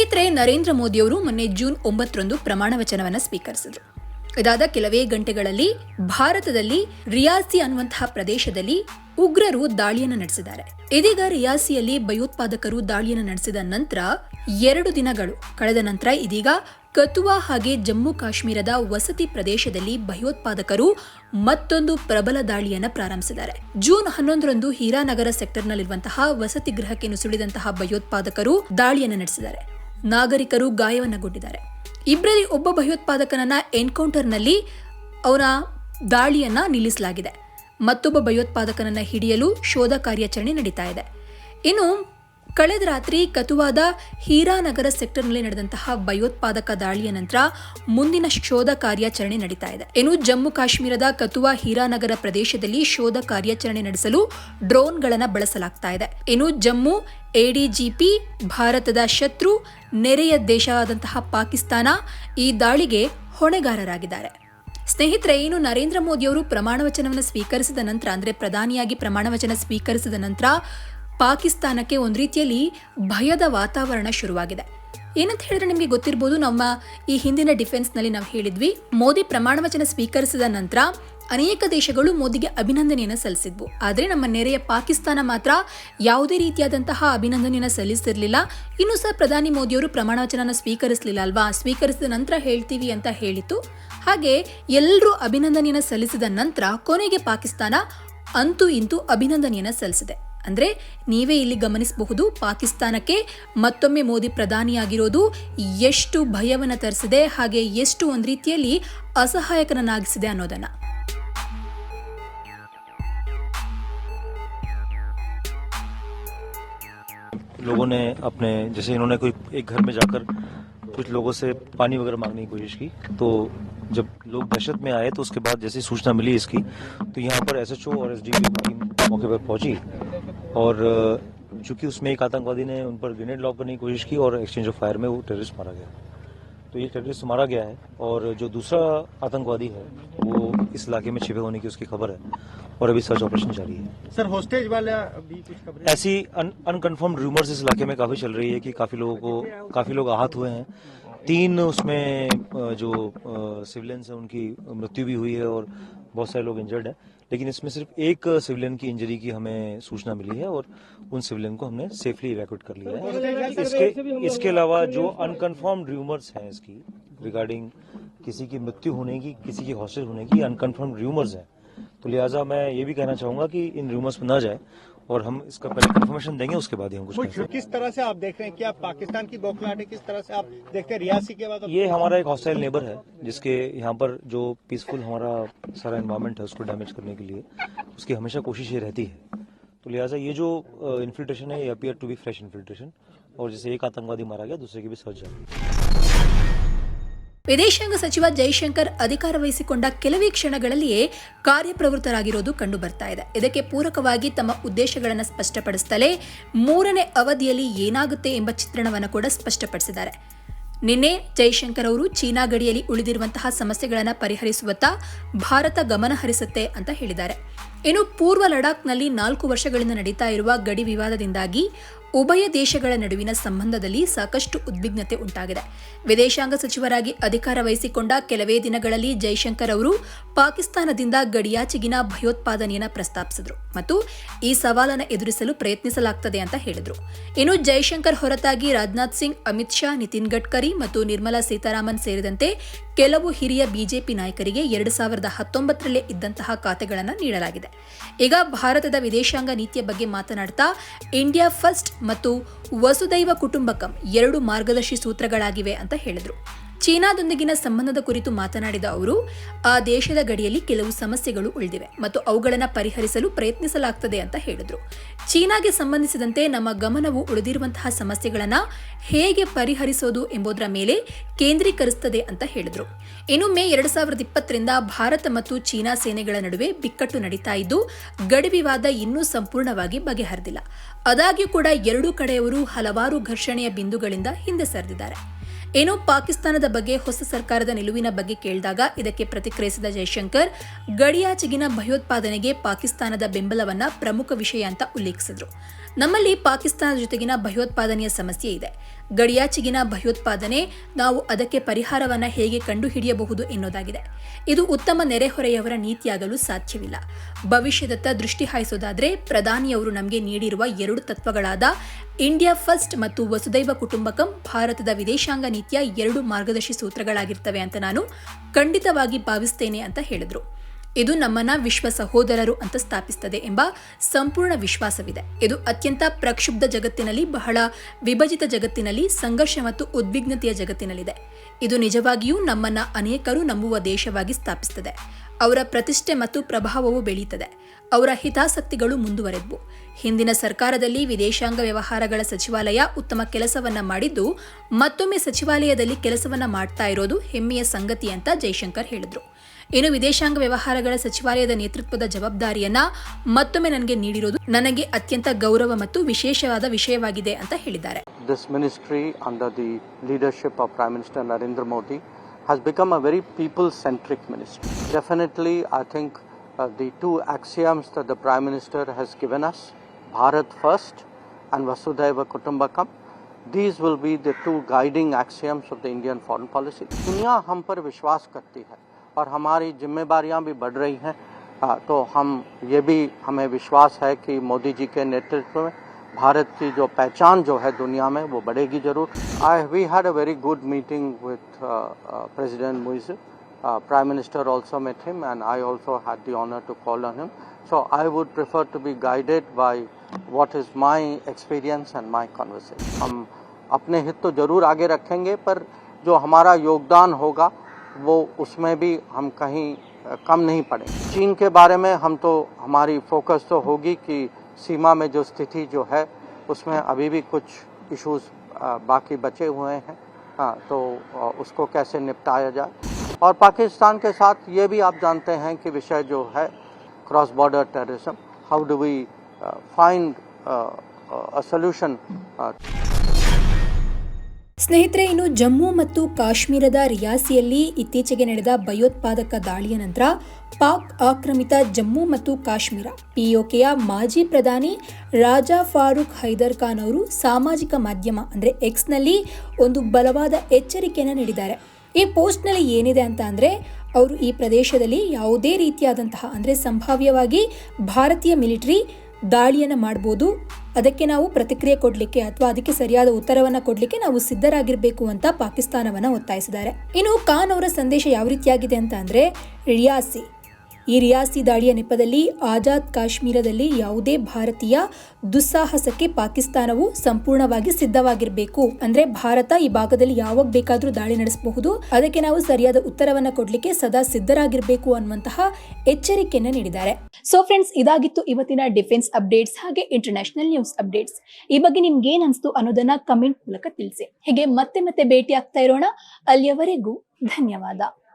ಸ್ನೇಹಿತರೆ, ನರೇಂದ್ರ ಮೋದಿಯವರು ಮೊನ್ನೆ ಜೂನ್ ಒಂಬತ್ತರಂದು ಪ್ರಮಾಣ ವಚನವನ್ನು ಸ್ವೀಕರಿಸಿದರು. ಇದಾದ ಕೆಲವೇ ಗಂಟೆಗಳಲ್ಲಿ ಭಾರತದಲ್ಲಿ ರಿಯಾಸಿ ಅನ್ನುವಂತಹ ಪ್ರದೇಶದಲ್ಲಿ ಉಗ್ರರು ದಾಳಿಯನ್ನು ನಡೆಸಿದ್ದಾರೆ. ಇದೀಗ ರಿಯಾಸಿಯಲ್ಲಿ ಭಯೋತ್ಪಾದಕರು ದಾಳಿಯನ್ನು ನಡೆಸಿದ ನಂತರ ಎರಡು ದಿನಗಳು ಕಳೆದ ನಂತರ ಇದೀಗ ಕತುವಾ ಹಾಗೆ ಜಮ್ಮು ಕಾಶ್ಮೀರದ ವಸತಿ ಪ್ರದೇಶದಲ್ಲಿ ಭಯೋತ್ಪಾದಕರು ಮತ್ತೊಂದು ಪ್ರಬಲ ದಾಳಿಯನ್ನು ಪ್ರಾರಂಭಿಸಿದ್ದಾರೆ. ಜೂನ್ ಹನ್ನೊಂದರಂದು ಹೀರಾನಗರ ಸೆಕ್ಟರ್ನಲ್ಲಿರುವಂತಹ ವಸತಿ ಗೃಹಕ್ಕೆ ನುಸುಳಿದಂತಹ ಭಯೋತ್ಪಾದಕರು ದಾಳಿಯನ್ನು ನಡೆಸಿದ್ದಾರೆ. ನಾಗರಿಕರು ಗಾಯವನ್ನಗೊಂಡಿದ್ದಾರೆ. ಇಬ್ಬರಲ್ಲಿ ಒಬ್ಬ ಭಯೋತ್ಪಾದಕನನ್ನ ಎನ್ಕೌಂಟರ್ನಲ್ಲಿ ಅವರ ದಾಳಿಯನ್ನ ನಿಲ್ಲಿಸಲಾಗಿದೆ. ಮತ್ತೊಬ್ಬ ಭಯೋತ್ಪಾದಕನನ್ನ ಹಿಡಿಯಲು ಶೋಧ ಕಾರ್ಯಾಚರಣೆ ನಡೀತಾ ಇದೆ. ಇನ್ನು ಕಳೆದ ರಾತ್ರಿ ಕತುವಾದ ಹೀರಾನಗರ ಸೆಕ್ಟರ್ನಲ್ಲಿ ನಡೆದಂತಹ ಭಯೋತ್ಪಾದಕ ದಾಳಿಯ ನಂತರ ಮುಂದಿನ ಶೋಧ ಕಾರ್ಯಾಚರಣೆ ನಡೀತಾ ಇದೆ. ಇನ್ನು ಜಮ್ಮು ಕಾಶ್ಮೀರದ ಕತುವಾ ಹೀರಾನಗರ ಪ್ರದೇಶದಲ್ಲಿ ಶೋಧ ಕಾರ್ಯಾಚರಣೆ ನಡೆಸಲು ಡ್ರೋನ್ಗಳನ್ನು ಬಳಸಲಾಗ್ತಾ ಇದೆ. ಇನ್ನು ಜಮ್ಮು ಎಡಿಜಿಪಿ ಭಾರತದ ಶತ್ರು, ನೆರೆಯ ದೇಶವಾದಂತಹ ಪಾಕಿಸ್ತಾನ ಈ ದಾಳಿಗೆ ಹೊಣೆಗಾರರಾಗಿದ್ದಾರೆ. ಸ್ನೇಹಿತರೆ ಏನು ನರೇಂದ್ರ ಮೋದಿಯವರು ಪ್ರಮಾಣ ವಚನವನ್ನು ಸ್ವೀಕರಿಸಿದ ನಂತರ, ಅಂದರೆ ಪ್ರಧಾನಿಯಾಗಿ ಪ್ರಮಾಣ ವಚನ ಸ್ವೀಕರಿಸಿದ ನಂತರ ಪಾಕಿಸ್ತಾನಕ್ಕೆ ಒಂದು ರೀತಿಯಲ್ಲಿ ಭಯದ ವಾತಾವರಣ ಶುರುವಾಗಿದೆ. ಏನಂತ ಹೇಳಿದ್ರೆ ನಿಮಗೆ ಗೊತ್ತಿರ್ಬೋದು, ನಮ್ಮ ಈ ಹಿಂದಿನ ಡಿಫೆನ್ಸ್ನಲ್ಲಿ ನಾವು ಹೇಳಿದ್ವಿ, ಮೋದಿ ಪ್ರಮಾಣ ವಚನ ಸ್ವೀಕರಿಸಿದ ನಂತರ ಅನೇಕ ದೇಶಗಳು ಮೋದಿಗೆ ಅಭಿನಂದನೆಯನ್ನು ಸಲ್ಲಿಸಿದ್ವು. ಆದರೆ ನಮ್ಮ ನೆರೆಯ ಪಾಕಿಸ್ತಾನ ಮಾತ್ರ ಯಾವುದೇ ರೀತಿಯಾದಂತಹ ಅಭಿನಂದನೆಯನ್ನು ಸಲ್ಲಿಸಿರಲಿಲ್ಲ. ಇನ್ನು ಸಹ ಪ್ರಧಾನಿ ಮೋದಿಯವರು ಪ್ರಮಾಣ ವಚನನ ಸ್ವೀಕರಿಸಲಿಲ್ಲ ಅಲ್ವಾ? ಸ್ವೀಕರಿಸಿದ ನಂತರ ಹೇಳ್ತೀವಿ ಅಂತ ಹೇಳಿತು ಹಾಗೆ ಎಲ್ಲರೂ ಅಭಿನಂದನೆಯನ್ನು ಸಲ್ಲಿಸಿದ ನಂತರ ಕೊನೆಗೆ ಪಾಕಿಸ್ತಾನ ಅಂತೂ ಇಂತೂ ಅಭಿನಂದನೆಯನ್ನು ಸಲ್ಲಿಸಿದೆ. ಅಂದ್ರೆ ನೀವೇ ಇಲ್ಲಿ ಗಮನಿಸಬಹುದು ಪಾಕಿಸ್ತಾನಕ್ಕೆ ಮತ್ತೊಮ್ಮೆ ಮೋದಿ ಪ್ರಧಾನಿಯಾಗಿರೋದು ಎಷ್ಟು ಭಯವನ್ನು ತರಿಸಿದೆ ಹಾಗೆ ಎಷ್ಟು ಒಂದು ರೀತಿಯಲ್ಲಿ ಅಸಹಾಯಕನನ್ನಾಗಿಸಿದೆ ಅನ್ನೋದನ್ನ लोगों ने अपने जैसे इन्होंने कोई एक घर में जाकर कुछ लोगों से पानी वगैरह मांगने की कोशिश की तो जब लोग दहशत में आए तो उसके बाद जैसे सूचना मिली इसकी तो यहाँ पर एसएचओ और एसडीपी टीम मौके पर पहुंची और चूँकि उसमें एक आतंकवादी ने उन पर ग्रेनेड लॉक करने की कोशिश की और एक्सचेंज ऑफ़ फायर में वो टेररिस्ट मारा गया। तो ये टेररिस्ट मारा गया है और जो दूसरा आतंकवादी है वो इस इलाके में छिपे होने की उसकी खबर है और अभी सर्च ऑपरेशन जारी है। सर होस्टेज वाला भी कुछ खबरें ऐसी अनकन्फर्म रूमर्स इस इलाके में काफ़ी चल रही है कि काफ़ी लोगों को काफ़ी लोग आहत हुए हैं। तीन उसमें जो सिविलियंस हैं उनकी मृत्यु भी हुई है और बहुत सारे लोग इंजर्ड हैं। लेकिन इसमें सिर्फ़ एक सिविलियन की इंजरी की हमें सूचना मिली है और उन सिविलियन को हमने सेफली इवैक्यूएट कर लिया है। इसके इसके अलावा जो अनकन्फर्म र्यूमर्स हैं इसकी रिगार्डिंग किसी की मृत्यु होने की किसी की हॉस्टल होने की अनकन्फर्म र्यूमर्स हैं। तो लिहाजा मैं ये भी कहना चाहूँगा कि इन र्यूमर्स में ना जाए। और हम इसका पहले कंफर्मेशन देंगे उसके बाद ही हम कुछ किस तरह से आप देख रहे हैं क्या पाकिस्तान की बौखलाहट है किस तरह से आप देखते हैं रियासी के बाद ये हमारा एक हॉस्टाइल नेबर है जिसके यहाँ पर जो पीसफुल हमारा सारा एनवायरनमेंट है उसको डैमेज करने के लिए उसकी हमेशा कोशिश ये रहती है। तो लिहाजा ये जो इन्फिल्ट्रेशन है ये appear to be fresh infiltration और जैसे एक आतंकवादी मारा गया दूसरे की भी सर्च है। ವಿದೇಶಾಂಗ ಸಚಿವ ಜೈಶಂಕರ್ ಅಧಿಕಾರ ವಹಿಸಿಕೊಂಡ ಕೆಲವೇ ಕ್ಷಣಗಳಲ್ಲಿಯೇ ಕಾರ್ಯಪ್ರವೃತ್ತರಾಗಿರೋದು ಕಂಡು ಬರ್ತಾ ಇದೆ. ಇದಕ್ಕೆ ಪೂರಕವಾಗಿ ತಮ್ಮ ಉದ್ದೇಶಗಳನ್ನು ಸ್ಪಷ್ಟಪಡಿಸುತ್ತಲೇ ಮೂರನೇ ಅವಧಿಯಲ್ಲಿ ಏನಾಗುತ್ತೆ ಎಂಬ ಚಿತ್ರಣವನ್ನು ಕೂಡ ಸ್ಪಷ್ಟಪಡಿಸಿದ್ದಾರೆ. ನಿನ್ನೆ ಜೈಶಂಕರ್ ಅವರು ಚೀನಾ ಗಡಿಯಲ್ಲಿ ಉಳಿದಿರುವಂತಹ ಸಮಸ್ಯೆಗಳನ್ನು ಪರಿಹರಿಸುವತ್ತ ಭಾರತ ಗಮನ ಹರಿಸುತ್ತೆ ಅಂತ ಹೇಳಿದ್ದಾರೆ. ಇನ್ನು ಪೂರ್ವ ಲಡಾಖ್ನಲ್ಲಿ ನಾಲ್ಕು ವರ್ಷಗಳಿಂದ ನಡೀತಾ ಇರುವ ಗಡಿ ವಿವಾದದಿಂದಾಗಿ ಉಭಯ ದೇಶಗಳ ನಡುವಿನ ಸಂಬಂಧದಲ್ಲಿ ಸಾಕಷ್ಟು ಉದ್ವಿಗ್ನತೆ ಉಂಟಾಗಿದೆ. ವಿದೇಶಾಂಗ ಸಚಿವರಾಗಿ ಅಧಿಕಾರ ವಹಿಸಿಕೊಂಡ ಕೆಲವೇ ದಿನಗಳಲ್ಲಿ ಜೈಶಂಕರ್ ಅವರು ಪಾಕಿಸ್ತಾನದಿಂದ ಗಡಿಯಾಚೆಗಿನ ಭಯೋತ್ಪಾದನೆಯನ್ನು ಪ್ರಸ್ತಾಪಿಸಿದ್ರು ಮತ್ತು ಈ ಸವಾಲನ್ನು ಎದುರಿಸಲು ಪ್ರಯತ್ನಿಸಲಾಗ್ತದೆ ಅಂತ ಹೇಳಿದರು. ಇನ್ನು ಜೈಶಂಕರ್ ಹೊರತಾಗಿ ರಾಜನಾಥ್ ಸಿಂಗ್, ಅಮಿತ್ ಶಾ, ನಿತಿನ್ ಗಡ್ಕರಿ ಮತ್ತು ನಿರ್ಮಲಾ ಸೀತಾರಾಮನ್ ಸೇರಿದಂತೆ ಕೆಲವು ಹಿರಿಯ ಬಿಜೆಪಿ ನಾಯಕರಿಗೆ ಎರಡು ಸಾವಿರದ ಹತ್ತೊಂಬತ್ತರಲ್ಲೇ ಇದ್ದಂತಹ ಖಾತೆಗಳನ್ನು ನೀಡಲಾಗಿದೆ. ಈಗ ಭಾರತದ ವಿದೇಶಾಂಗ ನೀತಿಯ ಬಗ್ಗೆ ಮಾತನಾಡ್ತಾ, ಇಂಡಿಯಾ ಫಸ್ಟ್ ಮತ್ತು ವಸುದೈವ ಕುಟುಂಬಕಂ ಎರಡು ಮಾರ್ಗದರ್ಶಿ ಸೂತ್ರಗಳಾಗಿವೆ ಅಂತ ಹೇಳಿದರು. ಚೀನಾದೊಂದಿಗಿನ ಸಂಬಂಧದ ಕುರಿತು ಮಾತನಾಡಿದ ಅವರು, ಆ ದೇಶದ ಗಡಿಯಲ್ಲಿ ಕೆಲವು ಸಮಸ್ಯೆಗಳು ಉಳಿದಿವೆ ಮತ್ತು ಅವುಗಳನ್ನು ಪರಿಹರಿಸಲು ಪ್ರಯತ್ನಿಸಲಾಗ್ತದೆ ಅಂತ ಹೇಳಿದರು. ಚೀನಾಗೆ ಸಂಬಂಧಿಸಿದಂತೆ ನಮ್ಮ ಗಮನವು ಉಳಿದಿರುವಂತಹ ಸಮಸ್ಯೆಗಳನ್ನು ಹೇಗೆ ಪರಿಹರಿಸೋದು ಎಂಬುದರ ಮೇಲೆ ಕೇಂದ್ರೀಕರಿಸುತ್ತದೆ ಅಂತ ಹೇಳಿದರು. ಇನ್ನು ಮೇ ಎರಡು ಸಾವಿರದ ಇಪ್ಪತ್ತರಿಂದ ಭಾರತ ಮತ್ತು ಚೀನಾ ಸೇನೆಗಳ ನಡುವೆ ಬಿಕ್ಕಟ್ಟು ನಡೀತಾ ಇದ್ದು, ಗಡಿ ವಿವಾದ ಇನ್ನೂ ಸಂಪೂರ್ಣವಾಗಿ ಬಗೆಹರಿದಿಲ್ಲ. ಆದಾಗ್ಯೂ ಕೂಡ ಎರಡೂ ಕಡೆಯವರು ಹಲವಾರು ಘರ್ಷಣೆಯ ಬಿಂದುಗಳಿಂದ ಹಿಂದೆ ಸರಿದಿದ್ದಾರೆ. ಏನು ಪಾಕಿಸ್ತಾನದ ಬಗ್ಗೆ ಹೊಸ ಸರ್ಕಾರದ ನಿಲುವಿನ ಬಗ್ಗೆ ಕೇಳಿದಾಗ ಇದಕ್ಕೆ ಪ್ರತಿಕ್ರಿಯಿಸಿದ ಜೈಶಂಕರ್, ಗಡಿಯಾಚೆಗಿನ ಭಯೋತ್ಪಾದನೆಗೆ ಪಾಕಿಸ್ತಾನದ ಬೆಂಬಲವನ್ನ ಪ್ರಮುಖ ವಿಷಯ ಅಂತ ಉಲ್ಲೇಖಿಸಿದ್ರು. ನಮ್ಮಲ್ಲಿ ಪಾಕಿಸ್ತಾನದ ಜೊತೆಗಿನ ಭಯೋತ್ಪಾದನೆಯ ಸಮಸ್ಯೆ ಇದೆ. ಗಡಿಯಾಚೆಗಿನ ಭಯೋತ್ಪಾದನೆ, ನಾವು ಅದಕ್ಕೆ ಪರಿಹಾರವನ್ನ ಹೇಗೆ ಕಂಡುಹಿಡಿಯಬಹುದು ಎನ್ನುವುದಾಗಿದೆ ಇದು ಉತ್ತಮ ನೆರೆಹೊರೆಯವರ ನೀತಿಯಾಗಲು ಸಾಧ್ಯವಿಲ್ಲ. ಭವಿಷ್ಯದತ್ತ ದೃಷ್ಟಿ ಹಾಯಿಸೋದಾದರೆ ಪ್ರಧಾನಿಯವರು ನಮಗೆ ನೀಡಿರುವ ಎರಡು ತತ್ವಗಳಾದ ಇಂಡಿಯಾ ಫಸ್ಟ್ ಮತ್ತು ವಸುದೈವ ಕುಟುಂಬಕಂ, ಭಾರತದ ವಿದೇಶಾಂಗ ನೀತಿಯ ಎರಡು ಮಾರ್ಗದರ್ಶಿ ಸೂತ್ರಗಳಾಗಿರ್ತವೆ ಅಂತ ನಾನು ಖಂಡಿತವಾಗಿ ಭಾವಿಸ್ತೇನೆ ಅಂತ ಹೇಳಿದ್ರು. ಇದು ನಮ್ಮನ್ನ ವಿಶ್ವ ಸಹೋದರರು ಅಂತ ಸ್ಥಾಪಿಸುತ್ತದೆ ಎಂಬ ಸಂಪೂರ್ಣ ವಿಶ್ವಾಸವಿದೆ. ಇದು ಅತ್ಯಂತ ಪ್ರಕ್ಷುಬ್ಧ ಜಗತ್ತಿನಲ್ಲಿ ಬಹಳ ವಿಭಜಿತ ಜಗತ್ತಿನಲ್ಲಿ ಸಂಘರ್ಷ ಮತ್ತು ಉದ್ವಿಗ್ನತೆಯ ಜಗತ್ತಿನಲ್ಲಿದೆ. ಇದು ನಿಜವಾಗಿಯೂ ನಮ್ಮನ್ನ ಅನೇಕರು ನಂಬುವ ದೇಶವಾಗಿ ಸ್ಥಾಪಿಸುತ್ತದೆ ಅವರ ಪ್ರತಿಷ್ಠೆ ಮತ್ತು ಪ್ರಭಾವವು ಬೆಳೀತದೆ. ಅವರ ಹಿತಾಸಕ್ತಿಗಳು ಮುಂದುವರೆದ್ವು. ಹಿಂದಿನ ಸರ್ಕಾರದಲ್ಲಿ ವಿದೇಶಾಂಗ ವ್ಯವಹಾರಗಳ ಸಚಿವಾಲಯ ಉತ್ತಮ ಕೆಲಸವನ್ನ ಮಾಡಿದ್ದು, ಮತ್ತೊಮ್ಮೆ ಸಚಿವಾಲಯದಲ್ಲಿ ಕೆಲಸವನ್ನ ಮಾಡ್ತಾ ಇರೋದು ಹೆಮ್ಮೆಯ ಸಂಗತಿ ಅಂತ ಜೈಶಂಕರ್ ಹೇಳಿದರು ಇನ್ನು ವಿದೇಶಾಂಗ ವ್ಯವಹಾರಗಳ ಸಚಿವಾಲಯದ ನೇತೃತ್ವದ ಜವಾಬ್ದಾರಿಯನ್ನ ಮತ್ತೊಮ್ಮೆ ನನಗೆ ನೀಡಿರೋದು ನನಗೆ ಅತ್ಯಂತ ಗೌರವ ಮತ್ತು ವಿಶೇಷವಾದ ವಿಷಯವಾಗಿದೆ ಅಂತ ಹೇಳಿದ್ದಾರೆ this ministry under the leadership of prime minister Narendra Modi has become a very people centric ministry. Definitely I think the two axioms the prime minister has Minister as Bharat first and Vasudhaiva Kutumbakam. These will be the two guiding axioms of the Indian foreign policy. दुनिया हम पर विश्वास करती है और हमारी जिम्मेदारियाँ भी बढ़ रही हैं तो हम ये भी हमें विश्वास है कि मोदी जी के नेतृत्व में भारत की जो पहचान जो है दुनिया में वो बढ़ेगी ज़रूर I we had a very good meeting with president Muizzu prime minister also met him and I also had the honor to call on him. So, I would prefer to be guided by what is my experience and my conversation. हम अपने हित तो ज़रूर आगे रखेंगे, पर जो हमारा योगदान होगा, वो उसमें भी हम कहीं, कम नहीं पड़ेंगे। चीन के बारे में हम तो हमारी फोकस तो होगी कि सीमा में जो स्थिति जो है, उसमें अभी भी कुछ इश्यूज़ बाकी बचे हुए हैं। हाँ तो उसको कैसे निपटाया जाए। और पाकिस्तान के साथ ये भी आप जानते हैं कि विषय जो है cross-border terrorism? How do we uh, find uh, uh, a solution? Uh, ಸ್ನೇಹಿತರೆ ಇನ್ನು ಜಮ್ಮು ಮತ್ತು ಕಾಶ್ಮೀರದ ರಿಯಾಸಿಯಲ್ಲಿ ಇತ್ತೀಚೆಗೆ ನಡೆದ ಭಯೋತ್ಪಾದಕ ದಾಳಿಯ ನಂತರ ಪಾಕ್ ಆಕ್ರಮಿತ ಜಮ್ಮು ಮತ್ತು ಕಾಶ್ಮೀರ ಪಿಒಕೆಯ ಮಾಜಿ ಪ್ರಧಾನಿ ರಾಜಾ ಫಾರೂಕ್ ಹೈದರ್ ಖಾನ್ ಅವರು ಸಾಮಾಜಿಕ ಮಾಧ್ಯಮ ಅಂದರೆ ಎಕ್ಸ್ನಲ್ಲಿ ಒಂದು ಬಲವಾದ ಎಚ್ಚರಿಕೆಯನ್ನು ನೀಡಿದ್ದಾರೆ ಈ ಪೋಸ್ಟ್ನಲ್ಲಿ ಏನಿದೆ ಅಂತ ಅಂದರೆ ಅವರು ಈ ಪ್ರದೇಶದಲ್ಲಿ ಯಾವುದೇ ರೀತಿಯಾದಂತಹ ಅಂದರೆ ಸಂಭಾವ್ಯವಾಗಿ ಭಾರತೀಯ ಮಿಲಿಟರಿ ದಾಳಿಯನ್ನು ಮಾಡ್ಬೋದು. ಅದಕ್ಕೆ ನಾವು ಪ್ರತಿಕ್ರಿಯೆ ಕೊಡಲಿಕ್ಕೆ ಅಥವಾ ಅದಕ್ಕೆ ಸರಿಯಾದ ಉತ್ತರವನ್ನು ಕೊಡಲಿಕ್ಕೆ ನಾವು ಸಿದ್ಧರಾಗಿರಬೇಕು ಅಂತ ಪಾಕಿಸ್ತಾನವನ್ನು ಒತ್ತಾಯಿಸಿದ್ದಾರೆ. ಇನ್ನು ಖಾನ್ ಅವರ ಸಂದೇಶ ಯಾವ ರೀತಿಯಾಗಿದೆ ಅಂತ ಅಂದರೆ ರಿಯಾಸಿ. ಈ ರಿಯಾಸಿ ದಾಳಿಯ ನೆಪದಲ್ಲಿ ಆಜಾದ್ ಕಾಶ್ಮೀರದಲ್ಲಿ ಯಾವುದೇ ಭಾರತೀಯ ದುಸ್ಸಾಹಸಕ್ಕೆ ಪಾಕಿಸ್ತಾನವು ಸಂಪೂರ್ಣವಾಗಿ ಸಿದ್ಧವಾಗಿರಬೇಕು. ಅಂದ್ರೆ ಭಾರತ ಈ ಭಾಗದಲ್ಲಿ ಯಾವಾಗ ಬೇಕಾದರೂ ದಾಳಿ ನಡೆಸಬಹುದು. ಅದಕ್ಕೆ ನಾವು ಸರಿಯಾದ ಉತ್ತರವನ್ನ ಕೊಡ್ಲಿಕ್ಕೆ ಸದಾ ಸಿದ್ಧರಾಗಿರಬೇಕು ಅನ್ನುವಂತಹ ಎಚ್ಚರಿಕೆಯನ್ನು ನೀಡಿದ್ದಾರೆ. ಸೊ ಫ್ರೆಂಡ್ಸ್ ಇದಾಗಿತ್ತು ಇವತ್ತಿನ ಡಿಫೆನ್ಸ್ ಅಪ್ಡೇಟ್ಸ್ ಹಾಗೆ ಇಂಟರ್ನ್ಯಾಷನಲ್ ನ್ಯೂಸ್ ಅಪ್ಡೇಟ್ಸ್ ಈ ಬಗ್ಗೆ ನಿಮ್ಗೆ ಏನ್ ಅನ್ಸ್ತು ಅನ್ನೋದನ್ನ ಕಮೆಂಟ್ ಮೂಲಕ ತಿಳಿಸಿ. ಹೀಗೆ ಮತ್ತೆ ಮತ್ತೆ ಭೇಟಿ ಆಗ್ತಾ ಇರೋಣ. ಅಲ್ಲಿಯವರೆಗೂ ಧನ್ಯವಾದ.